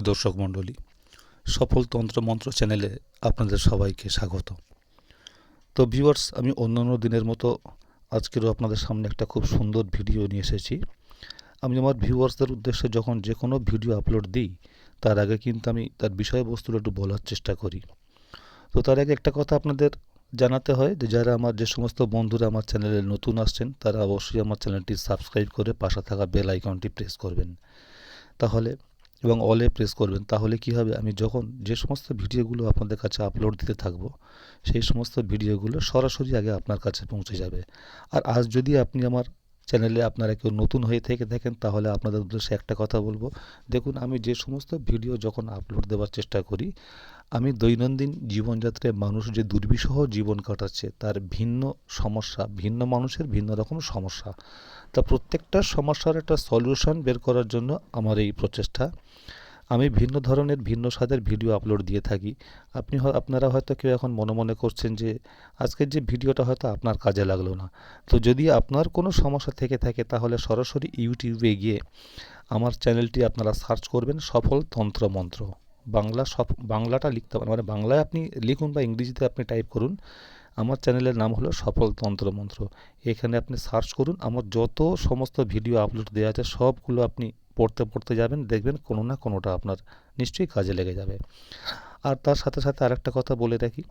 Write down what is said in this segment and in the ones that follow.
প্রিয় দর্শক মণ্ডলী, সফল তন্ত্র মন্ত্র চ্যানেলে আপনাদের সবাইকে স্বাগত। তো ভিউয়ার্স আমি অন্যান্য দিনের মতো আজকেরও আপনাদের সামনে একটা খুব সুন্দর ভিডিও নিয়ে এসেছি। আমি আমার ভিউয়ার্সদের উদ্দেশ্যে যখন যে কোনো ভিডিও আপলোড দিই, তার আগে কিন্তু আমি তার বিষয়বস্তুটা একটু বলার চেষ্টা করি। তো তার আগে একটা কথা আপনাদের জানাতে হয় যে, যারা আমার যে সমস্ত বন্ধুরা আমার চ্যানেলে নতুন আসছেন, তারা অবশ্যই আমার চ্যানেলটি সাবস্ক্রাইব করে পাশে থাকা বেল আইকনটি প্রেস করবেন। তাহলে এবং অলে প্রেস করবেন, তাহলে কি হবে? আমি যখন যে সমস্ত ভিডিওগুলো আপনাদের কাছে আপলোড দিতে থাকব, সেই সমস্ত ভিডিওগুলো সরাসরি আগে আপনার কাছে পৌঁছে যাবে। আর আজ যদি আপনি আমার চ্যানেলে আপনারা কেউ নতুন হয়ে থেকে থাকেন, তাহলে আপনাদের উদ্দেশ্যে একটা কথা বলব। দেখুন, আমি যে সমস্ত ভিডিও যখন আপলোড দেওয়ার চেষ্টা করি আমি দৈনন্দিন জীবনযাত্রায় মানুষ যে দুর্বিষহ জীবন কাটাচ্ছে, তার ভিন্ন সমস্যা, ভিন্ন মানুষের ভিন্ন রকম সমস্যা। তা প্রত্যেকটা সমস্যার একটা সলিউশন বের করার জন্য আমার এই প্রচেষ্টা। আমি ভিন্ন ধরনের, ভিন্ন স্বাদের ভিডিও আপলোড দিয়ে থাকি। আপনি আপনারা হয়তো কেউ এখন মনে মনে করছেন যে, আজকের যে ভিডিওটা হয়তো আপনার কাজে লাগল না। তো যদি আপনার কোনো সমস্যা থেকে থাকে, তাহলে সরাসরি ইউটিউবে গিয়ে আমার চ্যানেলটি আপনারা সার্চ করবেন, সফল তন্ত্র মন্ত্র বাংলা সব, বাংলাটা লিখতে পারেন মানে বাংলায় আপনি লিখুন বা ইংরেজিতে আপনি টাইপ করুন। আমার চ্যানেলের নাম হলো সফল তন্ত্র মন্ত্র। এখানে আপনি সার্চ করুন। আমার যত সমস্ত ভিডিও আপলোড দেওয়া আছে, সবগুলো আপনি পড়তে পড়তে যাবেন, দেখবেন কোনো না কোনোটা আপনার নিশ্চয়ই কাজে লেগে যাবে। আর তার সাথে সাথে আরেকটা কথা বলে রাখি,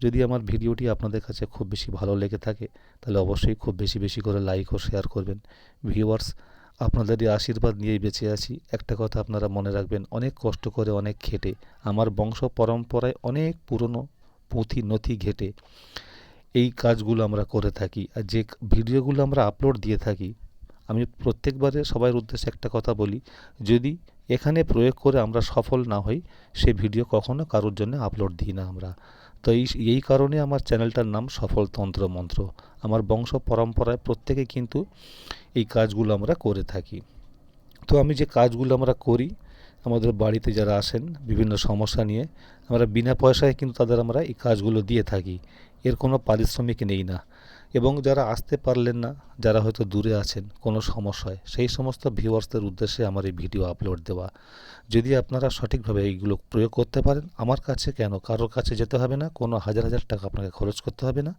যদি আমার ভিডিওটি আপনাদের কাছে খুব বেশি ভালো লেগে থাকে, তাহলে অবশ্যই খুব বেশি বেশি করে লাইক ও শেয়ার করবেন। ভিউয়ার্স আপনাদের এই আশীর্বাদ নিয়েই বেঁচে আছি। একটা কথা আপনারা মনে রাখবেন, অনেক কষ্ট করে অনেক খেটে। আমার বংশ পরম্পরায় অনেক পুরনো পুঁথি নথি ঘেটে। এই কাজগুলো আমরা করে থাকি আর যে ভিডিওগুলো আমরা আপলোড দিয়ে থাকি, আমি প্রত্যেকবারে সবার উদ্দেশ্যে একটা কথা বলি, যদি এখানে প্রয়োগ করে আমরা সফল না হই, সে ভিডিও কখনো কারোর জন্য আপলোড দিই না আমরা। তো এই এই কারণে আমার চ্যানেলটার নাম সফল তন্ত্র মন্ত্র আমার বংশ পরম্পরায় প্রত্যেকে কিন্তু এই কাজগুলো আমরা করে থাকি। তো আমি যে কাজগুলো আমরা করি আমাদের বাড়িতে যারা আসেন, বিভিন্ন সমস্যা নিয়ে, আমরা বিনা পয়সায় কিন্তু তাদের আমরা এই কাজগুলো দিয়ে থাকি। এর কোনো পারিশ্রমিক নেই না। এবং যারা আসতে পারলেন না, যারা হয়তো দূরে আছেন, কোনো সমস্যায়, সেই সমস্ত ভিউয়ার্সদের উদ্দেশ্যে আমার এই ভিডিও আপলোড দেওয়া। যদি আপনারা সঠিকভাবে এইগুলো প্রয়োগ করতে পারেন, আমার কাছে কেন? কারোর কাছে যেতে হবে না, কোনো হাজার হাজার টাকা আপনাকে খরচ করতে হবে না।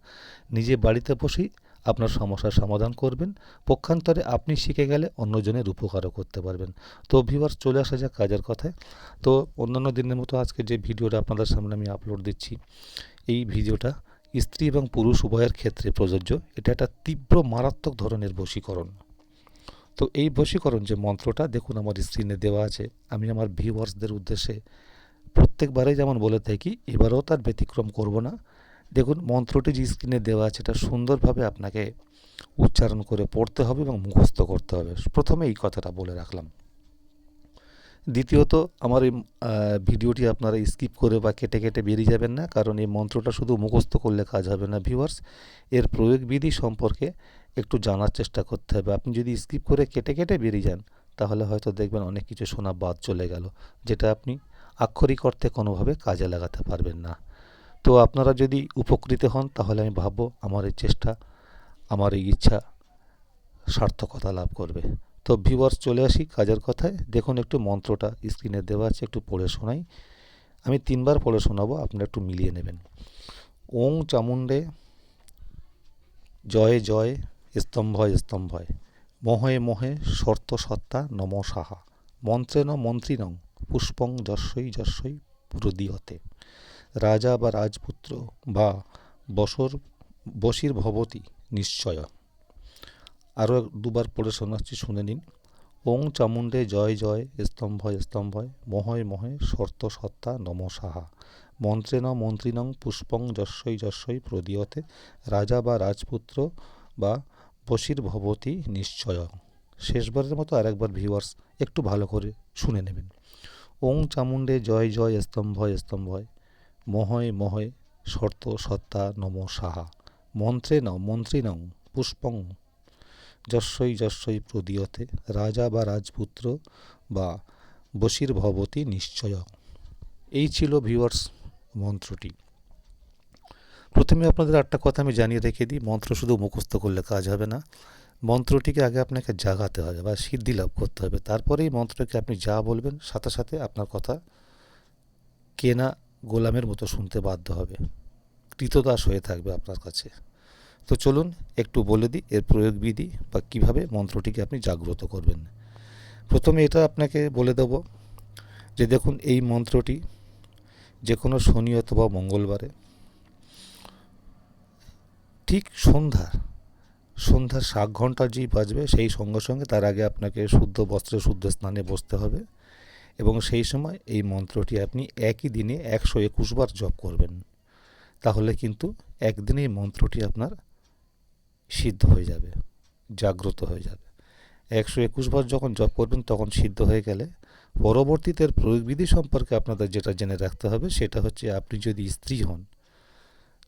নিজে বাড়িতে বসেই আপনার সমস্যার সমাধান করবেন। পক্ষান্তরে আপনি শিখে গেলে অন্যজনের উপকারও করতে পারবেন। তো ভিউয়ার্স চলে আসা যাক কাজের কথায়। তো অন্যান্য দিনের মতো আজকে যে ভিডিওটা আপনাদের সামনে আমি আপলোড দিচ্ছি, এই ভিডিওটা স্ত্রী এবং পুরুষ উভয়ের ক্ষেত্রে প্রযোজ্য। এটা একটা তীব্র মারাত্মক ধরনের বশীকরণ। তো এই বশীকরণ যে মন্ত্রটা, দেখুন আমার স্ক্রিনে দেওয়া আছে। আমি আমার ভিউয়ার্সদের উদ্দেশ্যে প্রত্যেকবারেই যেমন বলে থাকি, এবারেও তার ব্যতিক্রম করব না। দেখুন, মন্ত্রটি যে স্ক্রিনে দেওয়া আছে, এটা সুন্দরভাবে আপনাকে উচ্চারণ করে পড়তে হবে এবং মুখস্থ করতে হবে। প্রথমে এই কথাটা বলে রাখলাম। দ্বিতীয়ত, আমার এই ভিডিওটি আপনারা স্কিপ করে বা কেটে কেটে বেরিয়ে যাবেন না, কারণ এই মন্ত্রটা শুধু মুখস্থ করলে কাজ হবে না ভিউয়ার্স এর প্রয়োগবিধি সম্পর্কে একটু জানার চেষ্টা করতে হবে। আপনি যদি স্কিপ করে কেটে কেটে বেরিয়ে যান, তাহলে হয়তো দেখবেন অনেক কিছু শোনা বাদ চলে গেল, যেটা আপনি আক্ষরিক অর্থে কোনোভাবে কাজে লাগাতে পারবেন না। তো আপনারা যদি উপকৃত হন, তাহলে আমি ভাববো আমার এই চেষ্টা, আমার এই ইচ্ছা সার্থকতা লাভ করবে। তো ভিউয়ার্স চলে আসি কাজের কথায়। দেখুন একটু মন্ত্রটা স্ক্রিনে দেওয়া আছে, একটু পড়ে শোনাই। আমি তিনবার পড়ে শোনাবো, আপনারা একটু মিলিয়ে নেবেন। ওং চামুণ্ডে জয় জয় স্তম্ভয় স্তম্ভয়, মহে মহে শর্ত সত্তা নম সাহা। মন্ত্রেণ মন্ত্রিণং পুষ্পং যশ্বই যশ্বই প্রদীয়তে। রাজা বা রাজপুত্র বা বসর, বশির ভবতী নিশ্চয়। আরও দুবার পড়ে শোনাচ্ছি শুনে নিন। ওং চামুণ্ডে জয় জয় স্তম্ভয় স্তম্ভয় মহয় মহে শর্ত সত্তা নম সাহা মন্ত্রেণ মন্ত্রিণং পুষ্পং যশ্বই যশ্বই প্রদীয়তে রাজা বা রাজপুত্র বা বশির ভবতী নিশ্চয়। শেষবারের মতো আরেকবার ভিউয়ার্স একটু ভালো করে শুনে নেবেন। ওং চামুণ্ডে জয় জয় স্তম্ভয় স্তম্ভয় মহয় মহয় শর্ত সত্তা নম সাহা। মন্ত্রে ন মন্ত্রী মন্ত্রিণং পুষ্পং। যশ্বই যশ্বই প্রদীয়তে, রাজা বা রাজপুত্র বা বশির ভবতী নিশ্চয়। এই ছিল ভিউয়ার্স মন্ত্রটি। প্রথমে আপনাদের একটা কথা আমি জানিয়ে রেখে দিই। মন্ত্র শুধু মুখস্থ করলে কাজ হবে না। মন্ত্রটিকে আগে আপনাকে জাগাতে হবে বা সিদ্ধি লাভ করতে হবে। তারপরেই মন্ত্রকে আপনি যা বলবেন, সাথে সাথে আপনার কথা কেনা গোলামের মতো শুনতে বাধ্য হবে। কৃতদাস হয়ে থাকবে আপনার কাছে। তো চলুন একটু বলে দিই এর প্রয়োগ বিধি বা কীভাবে মন্ত্রটিকে আপনি জাগ্রত করবেন। প্রথমে এটা আপনাকে বলে দেব যে দেখুন, এই মন্ত্রটি যে কোনো শনি অথবা মঙ্গলবারে ঠিক সন্ধ্যা সন্ধ্যার সাত ঘণ্টা যেই বাজবে সেই সঙ্গে সঙ্গে তার আগে আপনাকে শুদ্ধ বস্ত্রে শুদ্ধ স্নানে বসতে হবে। এবং সেই সময় এই মন্ত্রটি আপনি একই দিনে একশো একুশ বার জপ করবেন। তাহলে কিন্তু একদিনেই মন্ত্রটি আপনার সিদ্ধ হয়ে যাবে, জাগ্রত হয়ে যাবে। একশো একুশ বার যখন জপ করবেন, তখন সিদ্ধ হয়ে গেলে পরবর্তীতে প্রয়োগবিধি সম্পর্কে আপনাদের যেটা জেনে রাখতে হবে, সেটা হচ্ছে আপনি যদি স্ত্রী হন,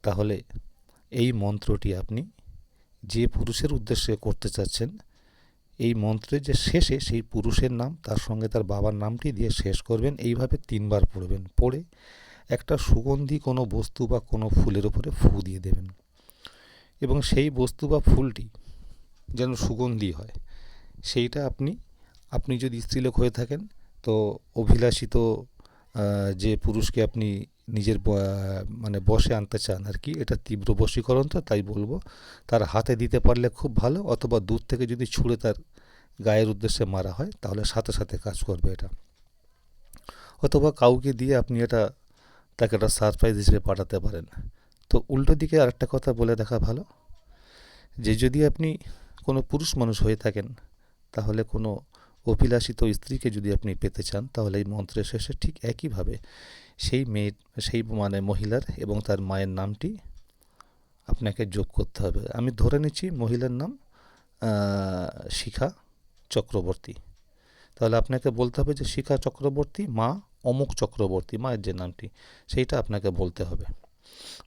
তাহলে এই মন্ত্রটি আপনি যে পুরুষের উদ্দেশ্যে করতে চাচ্ছেন এই মন্ত্রের যে শেষে সেই পুরুষের নাম, তার সঙ্গে তার বাবার নামটি দিয়ে শেষ করবেন, এইভাবে তিনবার পড়বেন। পড়ে একটা সুগন্ধি কোনো বস্তু বা কোনো ফুলের ওপরে ফু দিয়ে দেবেন। এবং সেই বস্তু বা ফুলটি যেন সুগন্ধি হয়, সেইটা আপনি আপনি যদি স্ত্রীলোক হয়ে থাকেন, তো অভিলাষিত যে পুরুষকে আপনি নিজের মানে বসে আনতে চান আর কি। এটা তীব্র বশীকরণ তো তাই বলব। তার হাতে দিতে পারলে খুব ভালো, অথবা দূর থেকে যদি ছুঁড়ে তার গায়ের উদ্দেশ্যে মারা হয়, তাহলে সাথে সাথে কাজ করবে এটা। অথবা কাউকে দিয়ে আপনি এটা, তাকে একটা সারপ্রাইজ হিসেবে পাঠাতে পারেন। তো উল্টো দিকে আরেকটা কথা বলে দেখা ভালো। যে যদি আপনি কোনো পুরুষ মানুষ হয়ে থাকেন, তাহলে কোনো অভিলাষিত স্ত্রীকে যদি আপনি পেতে চান, তাহলে এই মন্ত্রের শেষে ঠিক একইভাবে সেই মেয়ে, সেই মানে মহিলার এবং তার মায়ের নামটি আপনাকে যোগ করতে হবে। আমি ধরে নিচ্ছি মহিলার নাম শিখা চক্রবর্তী। তাহলে আপনাকে বলতে হবে যে শিখা চক্রবর্তী, মা অমুক চক্রবর্তী, মায়ের যে নামটি, সেইটা আপনাকে বলতে হবে।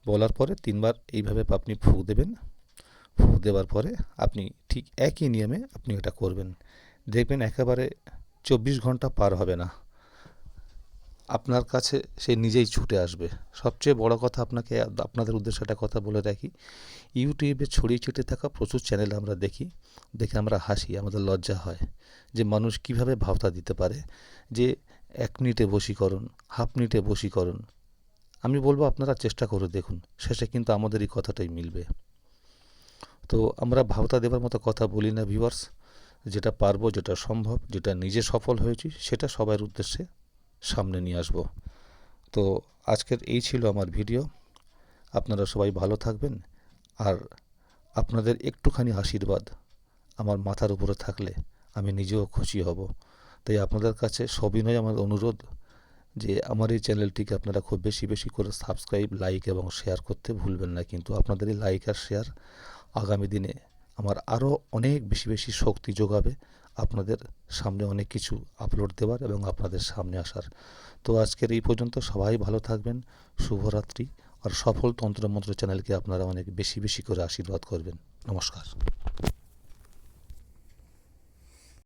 বলার পরে তিনবার এইভাবে আপনি ফু দেবেন। ফু দেওয়ার পরে আপনি ঠিক একই নিয়মে আপনি এটা করবেন। দেখবেন একেবারে চব্বিশ ঘণ্টা পার হবে না। আপনার কাছে সে নিজেই ছুটে আসবে। সবচেয়ে বড় কথা আপনাকে, আপনাদের উদ্দেশ্যে একটা কথা বলে রাখি। ইউটিউবে ছড়িয়ে ছিটে থাকা প্রচুর চ্যানেল আমরা দেখি, দেখে আমরা হাসি, আমাদের লজ্জা হয় যে মানুষ কীভাবে ভাবতা দিতে পারে যে এক মিনিটে বশীকরণ, হাফ মিনিটে বশীকরণ। আমি বলব আপনারা চেষ্টা করে দেখুন, শেষে কিন্তু আমাদের এই কথাটাই মিলবে। তো আমরা ভাবতা দেবার মতো কথা বলি না ভিউয়ার্স যেটা পারব, যেটা সম্ভব, যেটা নিজে সফল হয়েছি, সেটা সবার উদ্দেশ্যে সামনে নিয়ে আসব। তো আজকের এই ছিল আমার ভিডিও। আপনারা সবাই ভালো থাকবেন। আর আপনাদের একটুখানি আশীর্বাদ আমার মাথার উপরে থাকলে আমি নিজেও খুশি হব। তাই আপনাদের কাছে সবিনয় আমার অনুরোধ যে আমার এই চ্যানেলটিকে আপনারা খুব বেশি বেশি করে সাবস্ক্রাইব, লাইক এবং শেয়ার করতে ভুলবেন না। কিন্তু আপনাদের এই লাইক আর শেয়ার আগামী দিনে আমার আরও অনেক বেশি বেশি শক্তি যোগাবে আপনাদের সামনে অনেক কিছু আপলোড দেওয়ার এবং আপনাদের সামনে আসার। তো আজকের এই পর্যন্ত সবাই ভালো থাকবেন, শুভরাত্রি আর সফল তন্ত্রমন্ত্র চ্যানেলকে আপনারা অনেক বেশি বেশি করে আশীর্বাদ করবেন। নমস্কার।